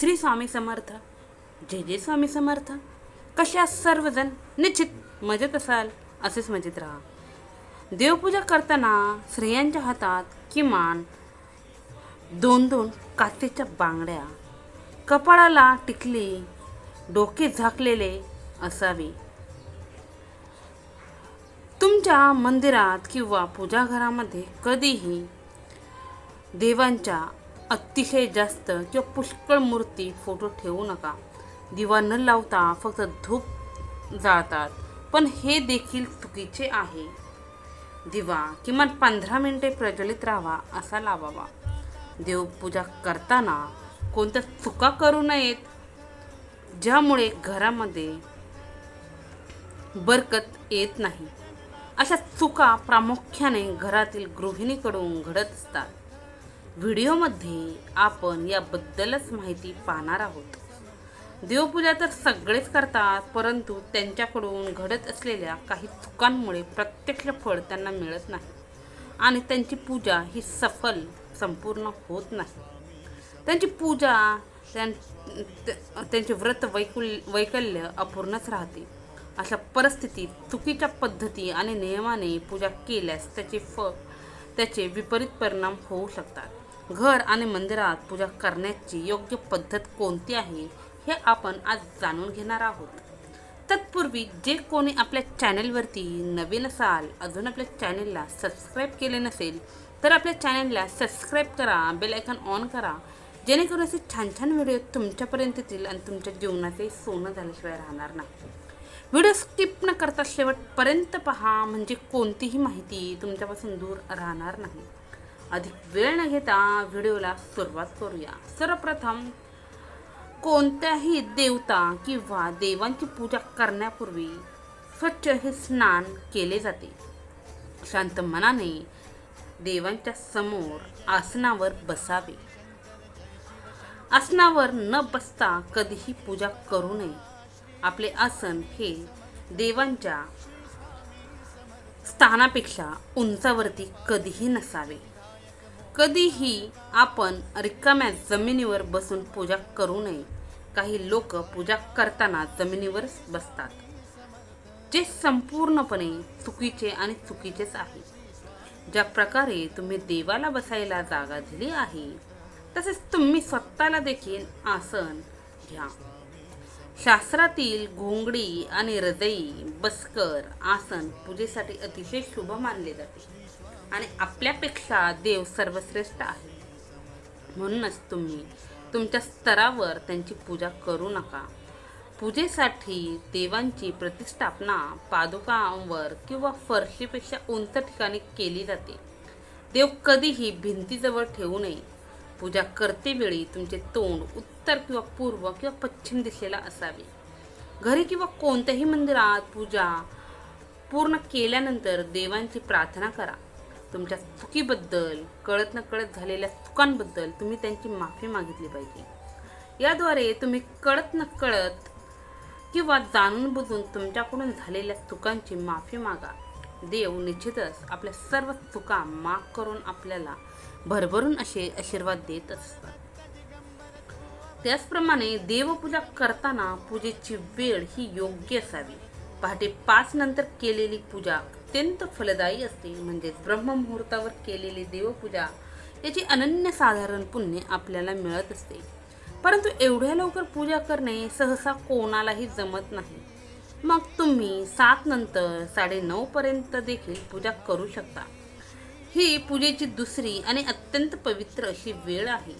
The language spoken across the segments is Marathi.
श्री स्वामी समर्थ. जय जय स्वामी समर्थ. कशा सर्वजण निश्चित मजेत असाल असेच मजेत राहा. देवपूजा करताना स्त्रियांच्या हातात किमान दोन दोन काचेच्या बांगड्या. कपाळाला टिकली डोके झाकलेले असावे. तुमच्या मंदिरात किंवा पूजाघरामध्ये कधीही देवांच्या अतिशय जास्त किंवा पुष्कळ मूर्ती फोटो ठेवू नका. दिवा न लावता फक्त धूप जाळतात. पण हे देखील चुकीचे आहे. दिवा किमान पंधरा मिनिटे प्रज्वलित राहावा असा लावावा. देवपूजा करताना कोणत्या चुका करू नयेत ज्यामुळे घरामध्ये बरकत येत नाही. अशा चुका प्रामुख्याने घरातील गृहिणीकडून घडत असतात. व्हिडिओमध्ये आपण याबद्दलच माहिती पाहणार आहोत. देवपूजा तर सगळेच करतात परंतु त्यांच्याकडून घडत असलेल्या काही चुकांमुळे प्रत्यक्ष फळ त्यांना मिळत नाही आणि त्यांची पूजा ही सफल संपूर्ण होत नाही. त्यांची पूजा त्यां त्यांचे व्रत वैकुल वैकल्य अपूर्णच राहते. अशा परिस्थितीत चुकीच्या पद्धती आणि नियमाने पूजा केल्यास त्याचे फ त्याचे विपरीत परिणाम होऊ शकतात. घर आणि मंदिरात पूजा करण्याची योग्य पद्धत कोणती आहे हे आपण आज जाणून घेणार आहोत. तत्पूर्वी जे कोणी आपल्या चॅनलवरती नवीन असाल अजून आपल्या चॅनलला सबस्क्राईब केले नसेल तर आपल्या चॅनलला सबस्क्राईब करा बेल आयकॉन ऑन करा जेणेकरून असे छान छान व्हिडिओ तुमच्यापर्यंत येतील आणि तुमच्या जीवनाचे सोनं झाल्याशिवाय राहणार नाही. व्हिडिओ स्किप न करता शेवटपर्यंत पहा म्हणजे कोणतीही माहिती तुमच्यापासून दूर राहणार नाही. अधिक वेळ न घेता व्हिडिओला सुरुवात करूया. सर्वप्रथम कोणत्याही देवता किंवा देवांची पूजा करण्यापूर्वी स्वच्छ हे स्नान केले जाते. शांत मनाने देवांच्या समोर आसनावर बसावे. आसनावर न बसता कधीही पूजा करू नये. आपले आसन हे देवांच्या स्थानापेक्षा उंचावरती कधीही नसावे. कधीही आपण रिकाम्या जमिनीवर बसून पूजा करू नये. काही लोक पूजा करताना जमिनीवरच बसतात जे संपूर्णपणे चुकीचे आणि चुकीचेच आहे. ज्या प्रकारे तुम्ही देवाला बसायला जागा दिली आहे तसेच तुम्ही स्वतःला देखील आसन घ्या. शास्त्रातील घोंगडी आणि हृदयी बसकर आसन पूजेसाठी अतिशय शुभ मानले जाते. आणि आपल्यापेक्षा देव सर्वश्रेष्ठ आहे. म्हणूनच तुम्ही तुमच्या स्तरावर त्यांची पूजा करू नका. पूजेसाठी देवांची प्रतिष्ठापना पादुकांवर किंवा फरशीपेक्षा उंच ठिकाणी केली जाते. देव कधीही भिंतीजवळ ठेवू नये. पूजा करतेवेळी तुमचे तोंड उत्तर किंवा पूर्व किंवा पश्चिम दिशेला असावे. घरी किंवा कोणत्याही मंदिरात पूजा पूर्ण केल्यानंतर देवांची प्रार्थना करा. तुमच्या चुकीबद्दल कळत न कळत झालेल्या चुकांबद्दल तुम्ही त्यांची माफी मागितली पाहिजे. याद्वारे तुम्ही कळत न कळत किंवा जाणून बुजून तुमच्याकडून झालेल्या चुकांची माफी मागा. देव निश्चितच आपल्या सर्व चुका माफ करून आपल्याला भरभरून असे आशीर्वाद देत असतात. त्याचप्रमाणे देवपूजा करताना पूजेची वेळ ही योग्य असावी. पहाटे पाच नंतर केलेली पूजा अत्यंत फलदायी असते. म्हणजेच ब्रह्ममुहूर्तावर केलेली देवपूजा याची अनन्यसाधारण पुण्य आपल्याला मिळत असते. परंतु एवढ्या लवकर पूजा करणे सहसा कोणालाही जमत नाही. मग तुम्ही सात नंतर साडेनऊपर्यंत देखील पूजा करू शकता. ही पूजेची दुसरी आणि अत्यंत पवित्र अशी वेळ आहे.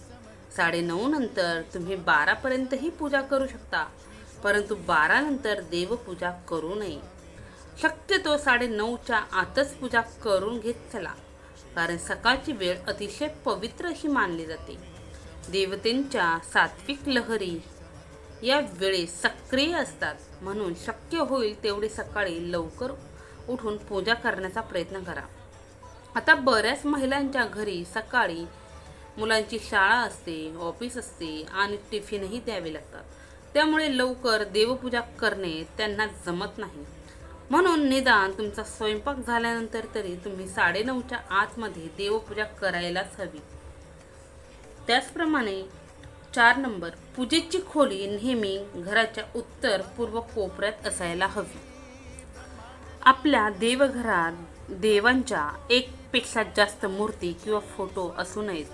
साडेनऊ नंतर तुम्ही बारापर्यंतही पूजा करू शकता. परंतु बारानंतर देवपूजा करू नये. शक्यतो साडेनऊच्या आतच पूजा करून घेत चला कारण सकाळची वेळ अतिशय पवित्र अशी मानली जाते. देवतेंच्या सात्विक लहरी या वेळेस सक्रिय असतात म्हणून शक्य होईल तेवढे सकाळी लवकर उठून पूजा करण्याचा प्रयत्न करा. आता बऱ्याच महिलांच्या घरी सकाळी मुलांची शाळा असते ऑफिस असते आणि टिफिनही द्यावे लागतात. त्यामुळे लवकर देवपूजा करणे त्यांना जमत नाही. म्हणून निदान तुमचा स्वयंपाक झाल्यानंतर तरी तुम्ही साडेनऊच्या आतमध्ये देवपूजा करायलाच हवी. त्याचप्रमाणे चार नंबर पूजेची खोली नेहमी घराच्या उत्तर पूर्व कोपऱ्यात असायला हवी. आपल्या देवघरात देवांच्या एकपेक्षा जास्त मूर्ती किंवा फोटो असू नयेत.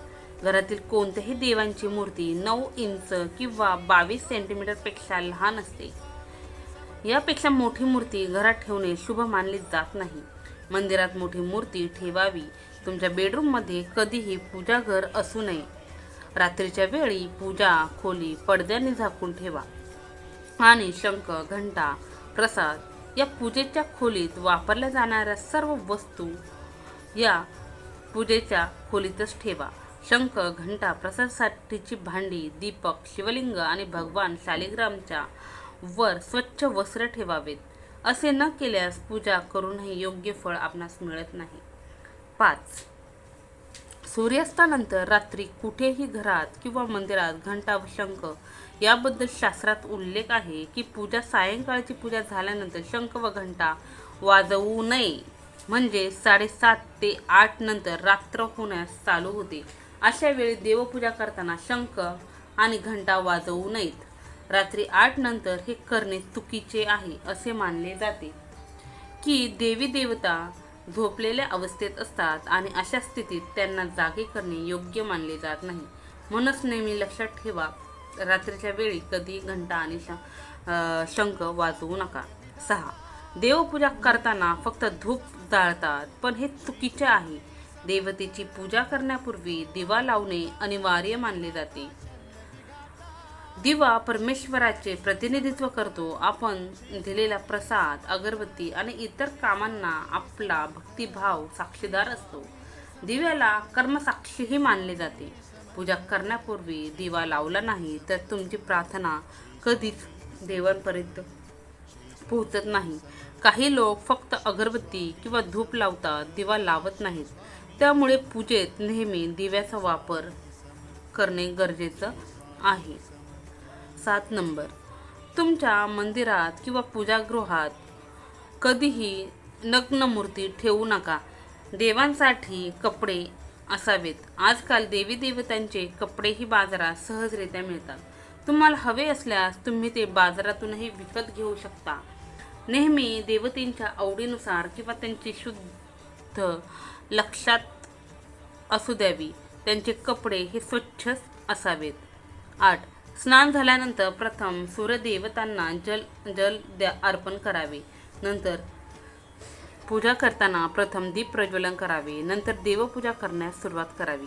घरातील कोणत्याही देवांची मूर्ती नऊ इंच किंवा बावीस सेंटीमीटरपेक्षा लहान असते. यापेक्षा मोठी मूर्ती घरात ठेवणे शुभ मानले जात नाही. मंदिरात मोठी मूर्ती ठेवावी. तुमच्या बेडरूममध्ये कधीही पूजाघर असू नये. रात्रीच्या वेळी पूजा खोली पडद्याने झाकून ठेवा. आणि शंख घंटा प्रसाद या पूजेच्या खोलीत वापरल्या जाणाऱ्या सर्व वस्तू या पूजेच्या खोलीतच ठेवा. शंख घंटा प्रसादसाठीची भांडी दीपक शिवलिंग आणि भगवान शालिग्रामच्या वर स्वच्छ वस्त्र ठेवावेत. असे न केल्यास पूजा करूनही योग्य फळ आपणास मिळत नाही. पाच. सूर्यास्तानंतर रात्री कुठेही घरात किंवा मंदिरात घंटा व शंख याबद्दल शास्त्रात उल्लेख आहे की पूजा सायंकाळची पूजा झाल्यानंतर शंख व घंटा वाजवू नये. म्हणजे साडेसात ते आठ नंतर रात्र होण्यास चालू होते. अशा वेळी देवपूजा करताना शंख आणि घंटा वाजवू नयेत. रात्री आठ नंतर हे करणे चुकीचे आहे असे मानले जाते. की देवी देवता झोपलेल्या अवस्थेत असतात आणि अशा स्थितीत त्यांना जागे करणे योग्य मानले जात नाही. म्हणूनच नेहमी लक्षात ठेवा रात्रीच्या वेळी कधी घंटा आणि श शंख वाजवू नका. सहा. देवपूजा करताना फक्त धूप जाळतात पण हे चुकीचे आहे. देवतेची पूजा करण्यापूर्वी दिवा लावणे अनिवार्य मानले जाते. दिवा परमेश्वराचे प्रतिनिधित्व करतो. आपण दिलेला प्रसाद अगरबत्ती आणि इतर कामांना आपला भक्तिभाव साक्षीदार असतो. दिव्याला कर्मसाक्षीही मानले जाते. पूजा करण्यापूर्वी दिवा लावला नाही तर तुमची प्रार्थना कधीच देवांपर्यंत पोहोचत नाही. काही लोक फक्त अगरबत्ती किंवा धूप लावतात दिवा लावत नाहीत. त्यामुळे पूजेत नेहमी दिव्याचा वापर करणे गरजेचं आहे. सात नंबर. तुमच्या मंदिरात किंवा पूजागृहात कधीही नग्न मूर्ती ठेवू नका. देवांसाठी कपडे असावेत. आजकाल देवी देवतांचे कपडेही बाजारात सहजरित्या मिळतात. तुम्हाला हवे असल्यास तुम्ही ते बाजारातूनही विकत घेऊ शकता. नेहमी देवतेंच्या आवडीनुसार किंवा त्यांची शुद्ध लक्षात असू द्यावी. त्यांचे कपडे हे स्वच्छ असावेत. आठ. स्नान झाल्यानंतर प्रथम सूर्यदेवतांना जल जल द्या अर्पण करावे. नंतर पूजा करताना प्रथम दीप प्रज्वलन करावे. नंतर देवपूजा करण्यास सुरुवात करावी.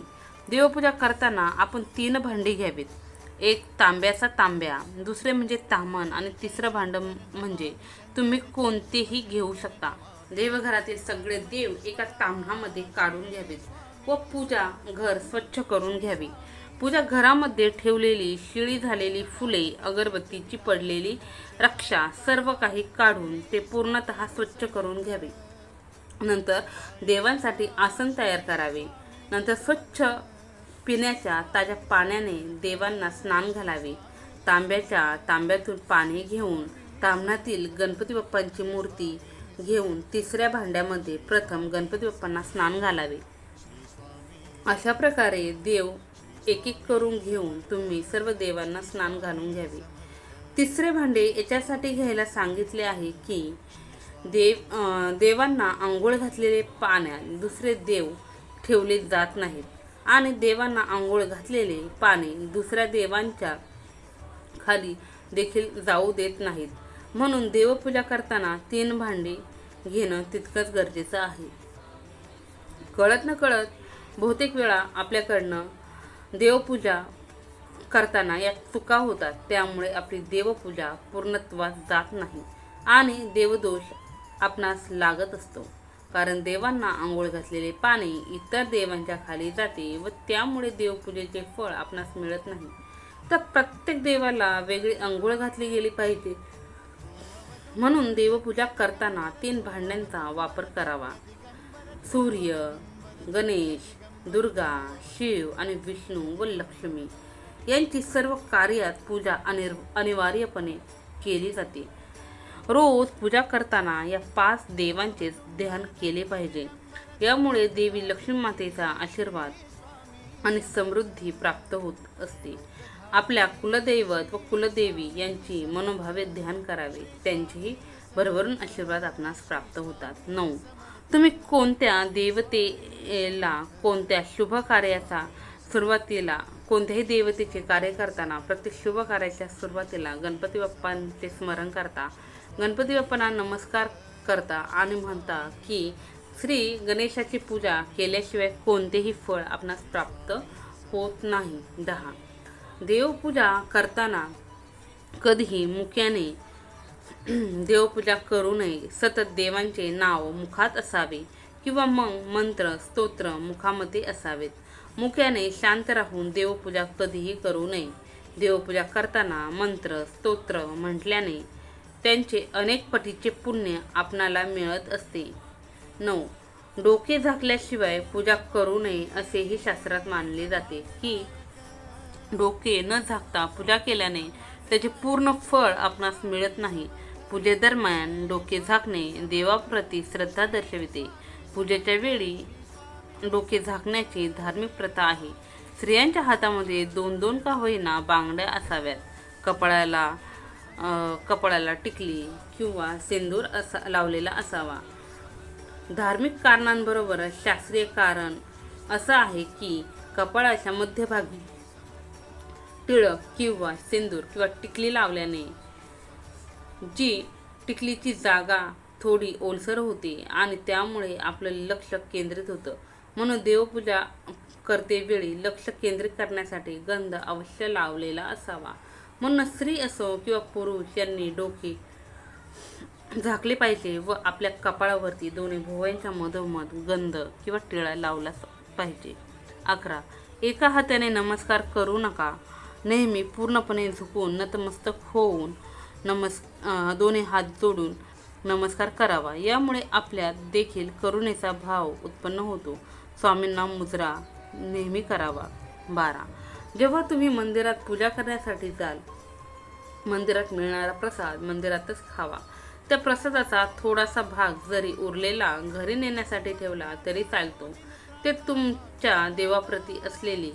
देवपूजा करताना आपण तीन भांडी घ्यावीत. एक तांब्याचा तांब्या दुसरे म्हणजे तामण आणि तिसरं भांडं म्हणजे तुम्ही कोणतेही घेऊ शकता. देवघरातील सगळे देव एका ताम्हामध्ये काढून घ्यावेत व पूजा घर स्वच्छ करून घ्यावी. पूजा घरामध्ये ठेवलेली शिळी झालेली फुले अगरबत्तीची पडलेली रक्षा सर्व काही काढून ते पूर्णतः स्वच्छ करून घ्यावे. नंतर देवांसाठी आसन तयार करावे. नंतर स्वच्छ पिण्याच्या ताज्या पाण्याने देवांना स्नान घालावे. तांब्याच्या तांब्यातून पाणी घेऊन तांबणातील गणपती बाप्पांची मूर्ती घेऊन तिसऱ्या भांड्यामध्ये प्रथम गणपती बाप्पांना स्नान घालावे. अशा प्रकारे देव एक एक करून घेऊन तुम्ही सर्व देवांना स्नान घालून घ्यावे. तिसरे भांडे याच्यासाठी घ्यायला सांगितले आहे की देव देवांना आंघोळ घातलेले पाण्यात दुसरे देव ठेवले जात नाहीत आणि देवांना आंघोळ घातलेले पाने दुसऱ्या देवांच्या खाली देखील जाऊ देत नाहीत. म्हणून देवपूजा करताना तीन भांडे घेणं तितकंच गरजेचं आहे. कळत न कळत बहुतेक वेळा आपल्याकडनं देवपूजा करताना या चुका होतात त्यामुळे आपली देवपूजा पूर्णत्वास जात नाही आणि देवदोष आपणास लागत असतो. कारण देवांना आंघोळ घातलेले पाणी इतर देवांच्या खाली जाते व त्यामुळे देवपूजेचे फळ आपणास मिळत नाही. तर प्रत्येक देवाला वेगळी आंघोळ घातली गेली पाहिजे. म्हणून देवपूजा करताना तीन भांड्यांचा वापर करावा. सूर्य गणेश दुर्गा शिव आणि विष्णू व लक्ष्मी यांची सर्व कार्यात पूजा अनिर अनिवार्यपणे केली जाते. रोज पूजा करताना या पाच देवांचे ध्यान केले पाहिजे. यामुळे देवी लक्ष्मी मातेचा आशीर्वाद आणि समृद्धी प्राप्त होत असते. आपल्या कुलदैवत व कुलदेवी यांची मनोभावे ध्यान करावे त्यांचेही भरभरून आशीर्वाद आपणास प्राप्त होतात. नऊ तुम्ही कोणत्या देवतेला कोणत्या शुभ कार्याचा सुरुवातीला कोणत्याही देवतेचे कार्य करताना प्रत्येक शुभ कार्याच्या सुरुवातीला गणपती बाप्पांचे स्मरण करता गणपती बाप्पांना नमस्कार करता आणि म्हणता की श्री गणेशाची पूजा केल्याशिवाय कोणतेही फळ आपणास प्राप्त होत नाही. दहा. देवपूजा करताना कधीही मुख्याने देवपूजा करू नये. सतत देवांचे नाव मुखात असावे किंवा मग मंत्र स्तोत्र मुखामध्ये असावेत. मुख्याने शांत राहून देवपूजा कधीही करू नये. देवपूजा करताना मंत्र स्तोत्र म्हटल्याने त्यांचे अनेक पटीचे पुण्य आपणाला मिळत असते. नऊ. डोके झाकल्याशिवाय पूजा करू नये असेही शास्त्रात मानले जाते की डोके न झाकता पूजा केल्याने त्याचे पूर्ण फळ आपणास मिळत नाही. पूजेदरम्यान डोके झाकणे देवाप्रती श्रद्धा दर्शविते. पूजेच्या वेळी डोके झाकण्याची धार्मिक प्रथा आहे. स्त्रियांच्या हातामध्ये दोन दोन का होईना बांगड्या असाव्यात. कपाळाला कपाळाला टिकली किंवा सिंदूर असा लावलेला असावा. धार्मिक कारणांबरोबर शास्त्रीय कारण असं आहे की कपाळाच्या मध्यभागी टिळक किंवा सिंदूर किंवा टिकली लावल्याने जी टिकलीची जागा थोडी ओलसर होती आणि त्यामुळे आपलं लक्ष केंद्रित होतं. म्हणून देवपूजा करतेवेळी लक्ष केंद्रित करण्यासाठी गंध अवश्य लावलेला असावा. म्हणून स्त्री असो किंवा पुरुष यांनी डोके झाकले पाहिजे व आपल्या कपाळावरती दोन्ही भुवयांच्या मधोमध गंध किंवा टिळा लावला पाहिजे. अकरा. एका हाताने नमस्कार करू नका. नेहमी पूर्णपणे झुकून नतमस्तक होऊन नमस् दोन्ही हात जोडून नमस्कार करावा. यामुळे आपल्यात देखील करुणेचा भाव उत्पन्न होतो. स्वामींना मुजरा नेहमी करावा. बारा. जेव्हा तुम्ही मंदिरात पूजा करण्यासाठी जाल मंदिरात मिळणारा प्रसाद मंदिरातच खावा. त्या प्रसादाचा थोडासा भाग जरी उरलेला घरी नेण्यासाठी ठेवला तरी चालतो. ते तुमच्या देवाप्रती असलेली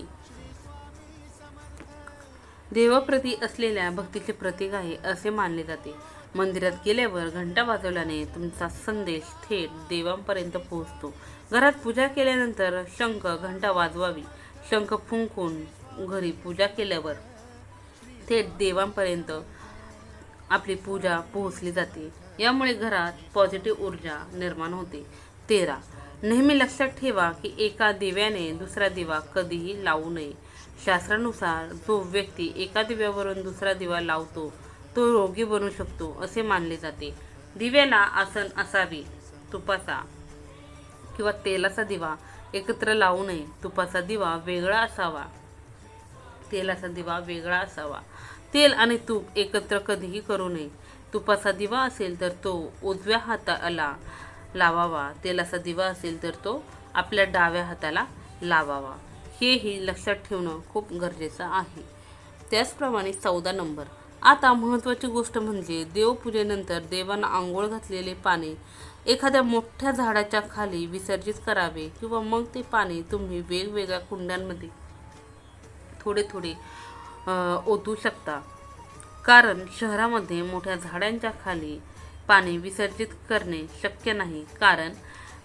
देवाप्रती असलेल्या भक्तीचे प्रतीक आहे असे मानले जाते. मंदिरात गेल्यावर घंटा वाजवल्याने तुमचा संदेश थेट देवांपर्यंत पोहोचतो. घरात पूजा केल्यानंतर शंख घंटा वाजवावी. शंख फुंकून घरी पूजा केल्यावर थेट देवांपर्यंत आपली पूजा पोहोचली जाते. यामुळे घरात पॉझिटिव्ह ऊर्जा निर्माण होते. तेरा. नेहमी लक्षात ठेवा की एका दिव्याने दुसरा दिवा कधीही लावू नये. शास्त्रानुसार जो व्यक्ती एका दिव्यावरून दुसरा दिवा लावतो तो रोगी बनू शकतो असे मानले जाते. दिव्याला आसन असावी तुपाचा किंवा तेलाचा दिवा एकत्र लावू नये. तुपाचा दिवा वेगळा असावा. तेलाचा दिवा वेगळा असावा. तेल आणि तूप एकत्र कधीही करू नये. तुपाचा दिवा असेल तर तो उजव्या हाताला लावावा. तेलाचा दिवा असेल तर तो आपल्या डाव्या हाताला लावावा. हेही लक्षात ठेवणं खूप गरजेचं आहे. त्याचप्रमाणे चौदा नंबर. आता महत्त्वाची गोष्ट म्हणजे देवपूजेनंतर देवांना आंघोळ घातलेले पाणी एखाद्या मोठ्या झाडाच्या खाली विसर्जित करावे किंवा मग ते पाणी तुम्ही वेगवेगळ्या कुंड्यांमध्ये थोडे थोडे ओतू शकता. कारण शहरामध्ये मोठ्या झाडांच्या खाली पाणी विसर्जित करणे शक्य नाही. कारण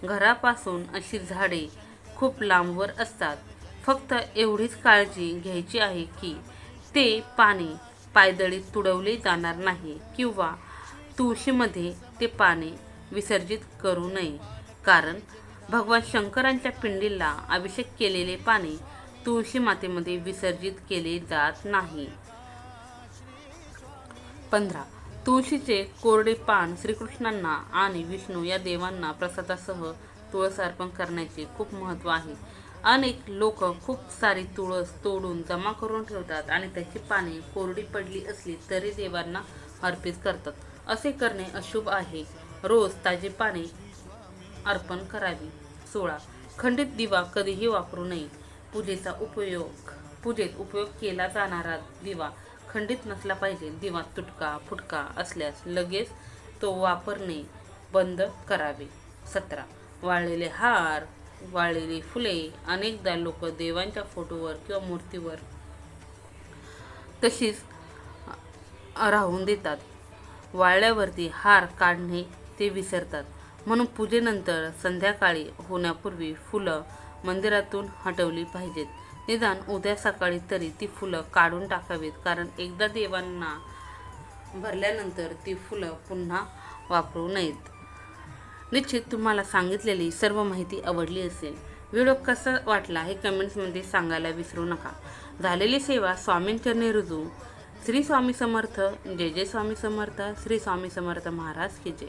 घरापासून अशी झाडे खूप लांबवर असतात. फक्त एवढीच काळजी घ्यायची आहे की ते पाणी पायदळीत तुडवले जाणार नाही किंवा तुळशीमध्ये ते पाणी विसर्जित करू नये. कारण भगवान शंकरांच्या पिंडीला अभिषेक केलेले पाणी तुळशी मातेमध्ये विसर्जित केले जात नाही. पंधरा. तुळशीचे कोरडे पान श्रीकृष्णांना आणि विष्णू या देवांना प्रसादासह तुळस अर्पण करण्याचे खूप महत्त्व आहे. अनेक लोक खूप सारी तुळस तोडून जमा करून ठेवतात आणि त्याची पाने कोरडी पडली असली तरी देवांना अर्पित करतात. असे करणे अशुभ आहे. रोज ताजी पाने अर्पण करावी. सोळा. खंडित दिवा कधीही वापरू नये. पूजेचा उपयोग पूजेत उपयोग केला जाणारा दिवा खंडित नसला पाहिजे. दिवा तुटका फुटका असल्यास लगेच तो वापरणे बंद करावे. सतरा. वाळलेले हार वाळलेली फुले अनेकदा लोक देवांच्या फोटोवर किंवा मूर्तीवर तशीच राहून देतात. वाळल्यावरती हार काढणे ते विसरतात. म्हणून पूजेनंतर संध्याकाळी होण्यापूर्वी फुलं मंदिरातून हटवली पाहिजेत. निदान उद्या सकाळी तरी ती फुलं काढून टाकावीत कारण एकदा देवांना भरल्यानंतर ती फुलं पुन्हा वापरू नयेत. निश्चित तुम्हाला सांगितलेली सर्व माहिती आवडली असेल. व्हिडिओ कसा वाटला हे कमेंट्समध्ये सांगायला विसरू नका. झालेली सेवा स्वामींचरणी रुजू श्री स्वामी समर्थ. जय जय स्वामी समर्थ. श्री स्वामी समर्थ महाराज की जय.